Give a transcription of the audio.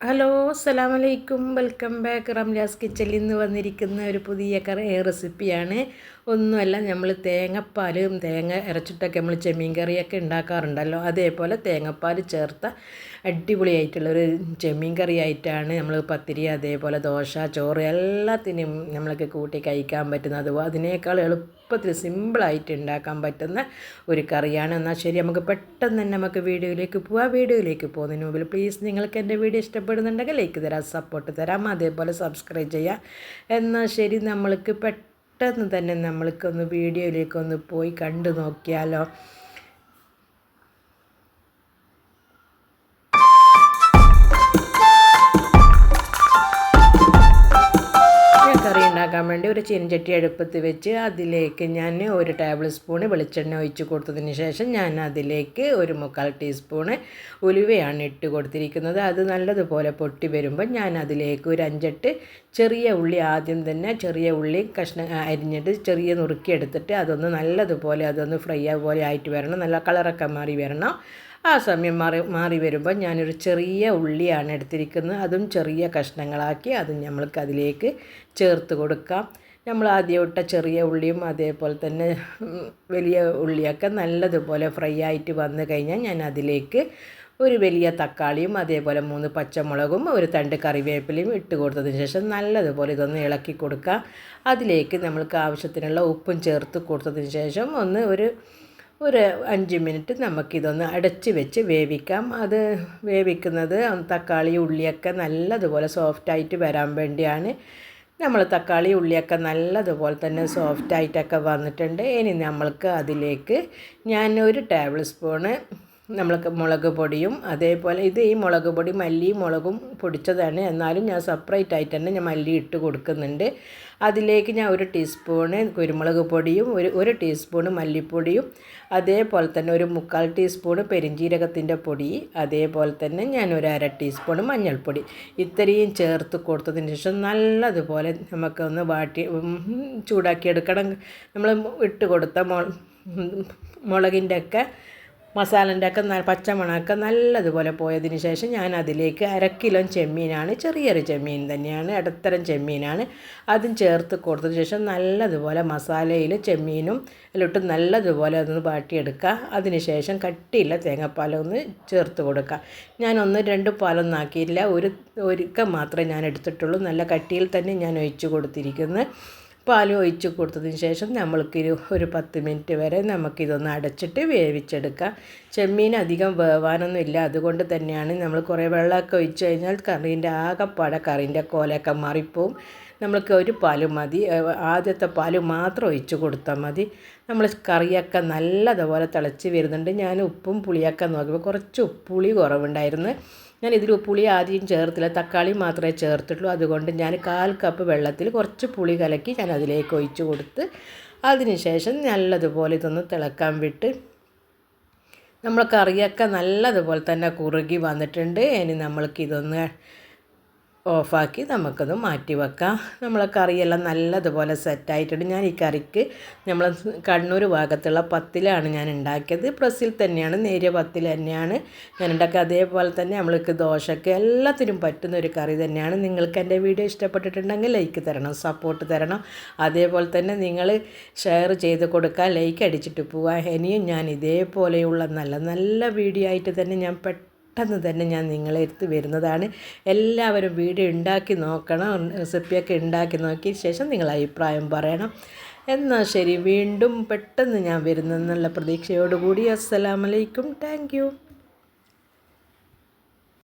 Hello അസ്സലാം വലൈക്കും welcome back. Ramla's കിച്ചനിൽ നിന്ന് വന്നിരിക്കുന്ന ഒരു പുതിയ കറി റെസിപ്പിയാണ് ഒന്നുമല്ല നമ്മൾ തേങ്ങപ്പാലും തേങ്ങ ഇറച്ചിട്ടൊക്കെ നമ്മൾ ചെമ്മീൻ കറിയൊക്കെ ഉണ്ടാക്കാറുണ്ടല്ലോ. അതേപോലെ തേങ്ങപ്പാൽ ചേർത്ത അടിപൊളിയായിട്ടുള്ളൊരു ചെമ്മീൻ കറിയായിട്ടാണ് നമ്മൾ പത്തിരി അതേപോലെ ദോശ ചോറ് എല്ലാത്തിനും നമ്മൾക്ക് കൂട്ടി കഴിക്കാൻ പറ്റുന്ന അതുപോലെ അതിനേക്കാൾ എളുപ്പത്തിൽ സിമ്പിളായിട്ട് ഉണ്ടാക്കാൻ പറ്റുന്ന ഒരു കറിയാണ്. എന്നാൽ ശരി നമുക്ക് പെട്ടെന്ന് തന്നെ നമുക്ക് വീഡിയോയിലേക്ക് പോവാം. വീഡിയോയിലേക്ക് പോകുന്നതിന് മുമ്പിൽ പ്ലീസ് നിങ്ങൾക്ക് എന്റെ വീഡിയോ ഇഷ്ടപ്പെടുന്നുണ്ടെങ്കിൽ ലൈക്ക് തരാം സപ്പോർട്ട് തരാം അതേപോലെ സബ്സ്ക്രൈബ് ചെയ്യാം. എന്നാൽ ശരി നമ്മൾക്ക് പെട്ടെന്ന് തന്നെ നമ്മൾക്കൊന്ന് വീഡിയോയിലേക്കൊന്ന് പോയി കണ്ടു നോക്കിയാലോ. വേണ്ടി ഒരു ചീനച്ചട്ടി അടുപ്പത്ത് വെച്ച് അതിലേക്ക് ഞാൻ ഒരു ടേബിൾ സ്പൂണ് വെളിച്ചെണ്ണ ഒഴിച്ച് കൊടുത്തതിന് ശേഷം ഞാൻ അതിലേക്ക് ഒരു മുക്കാൽ ടീസ്പൂണ് ഉലുവയാണ് ഇട്ട് കൊടുത്തിരിക്കുന്നത്. അത് നല്ലതുപോലെ പൊട്ടി വരുമ്പോൾ ഞാൻ അതിലേക്ക് ഒരു അഞ്ചെട്ട് ചെറിയ ഉള്ളി ആദ്യം തന്നെ ചെറിയ ഉള്ളി കഷ്ണ അരിഞ്ഞിട്ട് ചെറിയ നുറുക്കി എടുത്തിട്ട് അതൊന്ന് നല്ലതുപോലെ അതൊന്ന് ഫ്രൈ പോലെ ആയിട്ട് വരണം. നല്ല കളറൊക്കെ മാറി വരണം. ആ സമയം മാറി മാറി വരുമ്പോൾ ഞാനൊരു ചെറിയ ഉള്ളിയാണ് എടുത്തിരിക്കുന്നത്. അതും ചെറിയ കഷ്ണങ്ങളാക്കി അതും നമ്മൾക്ക് അതിലേക്ക് ചേർത്ത് കൊടുക്കാം. നമ്മൾ ആദ്യം ഇട്ട ചെറിയ ഉള്ളിയും അതേപോലെ തന്നെ വലിയ ഉള്ളിയൊക്കെ നല്ലതുപോലെ ഫ്രൈ ആയിട്ട് വന്നു കഴിഞ്ഞാൽ ഞാൻ അതിലേക്ക് ഒരു വലിയ തക്കാളിയും അതേപോലെ മൂന്ന് പച്ചമുളകും ഒരു തണ്ട് കറിവേപ്പിലയും ഇട്ട് കൊടുത്തതിന് ശേഷം നല്ലതുപോലെ ഇതൊന്ന് ഇളക്കി കൊടുക്കുക അതിലേക്ക് നമ്മൾക്ക് ആവശ്യത്തിനുള്ള ഉപ്പും ചേർത്ത് കൊടുത്തതിന് ശേഷം ഒന്ന് ഒരു ഒരു അഞ്ച് മിനിറ്റ് നമുക്കിതൊന്ന് അടച്ച് വെച്ച് വേവിക്കാം. അത് വേവിക്കുന്നത് തക്കാളി ഉള്ളിയൊക്കെ നല്ലതുപോലെ സോഫ്റ്റായിട്ട് വരാൻ വേണ്ടിയാണ്. നമ്മൾ തക്കാളി ഉള്ളിയൊക്കെ നല്ലതുപോലെ തന്നെ സോഫ്റ്റായിട്ടൊക്കെ വന്നിട്ടുണ്ട്. ഇനി നമ്മൾക്ക് അതിലേക്ക് ഞാൻ ഒരു ടേബിൾ സ്പൂണ് നമ്മൾക്ക് മുളക് പൊടിയും അതേപോലെ ഇത് ഈ മുളക് പൊടി മല്ലി മുളകും പൊടിച്ചതാണ്. എന്നാലും ഞാൻ സെപ്പറേറ്റ് ആയിട്ട് തന്നെ ഞാൻ മല്ലി ഇട്ട് കൊടുക്കുന്നുണ്ട്. അതിലേക്ക് ഞാൻ ഒരു ടീസ്പൂണ് കുരുമുളക് പൊടിയും ഒരു ഒരു ടീസ്പൂണ് മല്ലിപ്പൊടിയും അതേപോലെ തന്നെ ഒരു മുക്കാൽ ടീസ്പൂണ് പെരിഞ്ജീരകത്തിന്റെ പൊടി അതേപോലെ തന്നെ ഞാൻ ഒരു അര ടീസ്പൂണ് മഞ്ഞൾപ്പൊടി. ഇത്രയും ചേർത്ത് കൊടുത്തതിന് ശേഷം നല്ലതുപോലെ നമുക്കൊന്ന് വാട്ടി ചൂടാക്കിയെടുക്കണം. നമ്മൾ ഇട്ട് കൊടുത്ത മുളകിന്റെ ഒക്കെ മസാലന്റെ ഒക്കെ പച്ചമണമൊക്കെ നല്ലതുപോലെ പോയതിന് ശേഷം ഞാൻ അതിലേക്ക് അരക്കിലോ കിലോ ചെമ്മീനാണ് ചെറിയൊരു ചെമ്മീൻ തന്നെയാണ് ഇടത്തരം ചെമ്മീനാണ്. അതും ചേർത്ത് കൊടുത്തതിന് ശേഷം നല്ലതുപോലെ മസാലയിൽ ചെമ്മീനും അതിലിട്ട് നല്ലതുപോലെ അതൊന്ന് വാട്ടിയെടുക്കുക. അതിന് ശേഷം കട്ടിയില്ല തേങ്ങാപ്പാലൊന്ന് ചേർത്ത് കൊടുക്കുക. ഞാൻ ഒന്ന് രണ്ട് പാലൊന്നും ആക്കിയില്ല ഒരു ഒരുക്ക മാത്രമേ ഞാൻ എടുത്തിട്ടുള്ളൂ നല്ല കട്ടിയിൽ തന്നെ ഞാൻ ഒഴിച്ചു കൊടുത്തിരിക്കുന്നത് പാൽ ഒഴിച്ച് കൊടുത്തതിന് ശേഷം നമ്മൾക്കൊരു ഒരു പത്ത് മിനിറ്റ് വരെ നമുക്കിതൊന്ന് അടച്ചിട്ട് വേവിച്ചെടുക്കാം. ചെമ്മീൻ അധികം വേവാനൊന്നും ഇല്ല. അതുകൊണ്ട് തന്നെയാണ് നമ്മൾ കുറേ വെള്ളമൊക്കെ ഒഴിച്ച് കഴിഞ്ഞാൽ കറീന്റെ ആകെപ്പാടെ കറീന്റെ കോലൊക്കെ മാറിപ്പോവും. നമ്മൾക്ക് ഒരു പാൽ മതി. ആദ്യത്തെ പാൽ മാത്രം ഒഴിച്ച് കൊടുത്താൽ മതി. നമ്മൾ കറിയൊക്കെ നല്ലതുപോലെ തിളച്ച് വരുന്നുണ്ട്. ഞാൻ ഉപ്പും പുളിയൊക്കെ നോക്കിയപ്പോൾ കുറച്ച് ഉപ്പുളി കുറവുണ്ടായിരുന്നു. ഞാൻ ഇതിൽ പുളി ആദ്യം ചേർത്തില്ല. തക്കാളി മാത്രമേ ചേർത്തിട്ടുള്ളൂ. അതുകൊണ്ട് ഞാൻ കാൽ കപ്പ് വെള്ളത്തിൽ കുറച്ച് പുളി കലക്കി ഞാൻ അതിലേക്ക് ഒഴിച്ചു കൊടുത്ത് അതിനുശേഷം നല്ലതുപോലെ ഇതൊന്ന് തിളക്കാൻ വിട്ട് നമ്മൾ കറിയൊക്കെ നല്ലതുപോലെ തന്നെ കുറുകി വന്നിട്ടുണ്ട്. ഇനി നമ്മൾക്കിതൊന്ന് ഓഫാക്കി നമുക്കത് മാറ്റി വെക്കാം. നമ്മളെ കറിയെല്ലാം നല്ലതുപോലെ സെറ്റായിട്ടുണ്ട്. ഞാൻ ഈ കറിക്ക് നമ്മൾ കണ്ണൂർ ഭാഗത്തുള്ള പത്തിലാണ് ഞാൻ ഉണ്ടാക്കിയത്. പ്രസിൽ തന്നെയാണ് നേരിയ പത്തിൽ തന്നെയാണ്. ഞാൻ ഉണ്ടാക്കുക അതേപോലെ തന്നെ നമ്മൾക്ക് ദോശയ്ക്ക് എല്ലാത്തിനും പറ്റുന്ന ഒരു കറി തന്നെയാണ്. നിങ്ങൾക്ക് എന്റെ വീഡിയോ ഇഷ്ടപ്പെട്ടിട്ടുണ്ടെങ്കിൽ ലൈക്ക് തരണം സപ്പോർട്ട് തരണം. അതേപോലെ തന്നെ നിങ്ങൾ ഷെയർ ചെയ്ത് കൊടുക്കുക ലൈക്ക് അടിച്ചിട്ട് പോവുക ഇനിയും ഞാൻ ഇതേപോലെയുള്ള നല്ല നല്ല വീഡിയോ ആയിട്ട് തന്നെ ഞാൻ പെട്ടെന്ന് പെട്ടെന്ന് തന്നെ ഞാൻ നിങ്ങളെ എടുത്ത് വരുന്നതാണ്. എല്ലാവരും വീഡിയോ ഉണ്ടാക്കി നോക്കണം റെസിപ്പിയൊക്കെ ഉണ്ടാക്കി നോക്കിയ ശേഷം നിങ്ങൾ അഭിപ്രായം പറയണം. എന്നാൽ ശരി വീണ്ടും പെട്ടെന്ന് ഞാൻ വരുന്നെന്നുള്ള പ്രതീക്ഷയോടുകൂടി. അസ്സലാമലൈക്കും. താങ്ക്